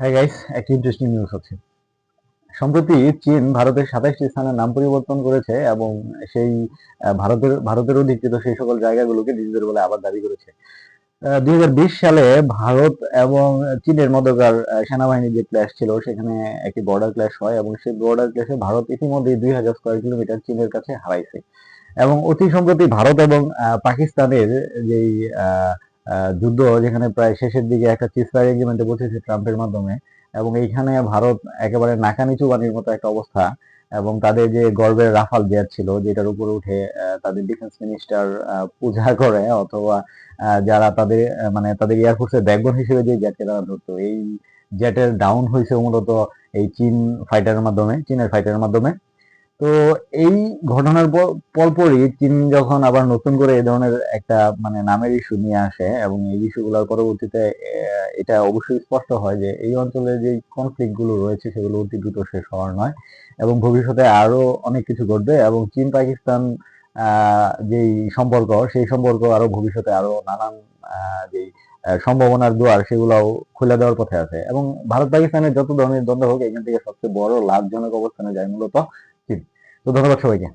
High guys একটি interesting news হচ্ছে। সম্প্রতি চীন ভারতের সাতাশটি স্থানের নাম পরিবর্তন করেছে এবং সেই ভারতের ভারতের অধিকৃত সেই সকল জায়গাগুলোকে নিজেদের বলে আবার দাবি করেছে। দুই হাজার বিশ সালে ভারত এবং চীনের মধ্যকার আহ, সেনাবাহিনীর যে ক্ল্যাশ ছিল সেখানে একটি বর্ডার ক্ল্যাশ হয় এবং সেই বর্ডার ক্ল্যাশে ভারত ইতিমধ্যে দুই হাজার স্কোয়ার কিলোমিটার চীনের কাছে হারাইছে। এবং অতি সম্প্রতি ভারত এবং পাকিস্তানের যেই আহ, যুদ্ধ যেখানে প্রায় শেষের দিকে একটা চিসফায়ার এগ্রিমেন্টে পৌঁছেছে ট্রাম্পের মাধ্যমে এবং এইখানে ভারত একেবারে নাকানি চুবানির মতো একটা অবস্থা এবং তাদের যে গর্বের রাফাল জেট ছিল যেটার উপরে উঠে তাদের ডিফেন্স মিনিস্টার পূজা করে অথবা যারা তাদের মানে তাদের এয়ারফোর্সের ব্যাকবোন হিসেবে যে জেটকে তারা ধরতো, এই জেটের ডাউন হয়েছে মূলত এই চীন ফাইটারের মাধ্যমে, চীনের ফাইটারের মাধ্যমে। তো এই ঘটনার পর- পরপরই চীন যখন আবার নতুন করে এই ধরনের একটা মানে নামের ইস্যু নিয়ে আসে এবং এই ইস্যুগুলোর পরবর্তীতে এটা অবশ্যই স্পষ্ট হয় যে এই অঞ্চলে যে কনফ্লিক্টগুলো রয়েছে সেগুলো অতি দ্রুত শেষ হওয়ার নয় এবং ভবিষ্যতে আরও অনেক কিছু ঘটবে এবং চীন পাকিস্তান যেই সম্পর্ক সেই সম্পর্ক আরও ভবিষ্যতে আরও নানান যেই সম্ভাবনার দুয়ার সেগুলোও খুলে দেওয়ার পথে আছে এবং ভারত পাকিস্তানের যত ধরনের দ্বন্দ্ব হোক এখান থেকে সবচেয়ে বড় লাভজনক অবস্থানে যায় মূলত তো ধন্যবাদ সবাইকে।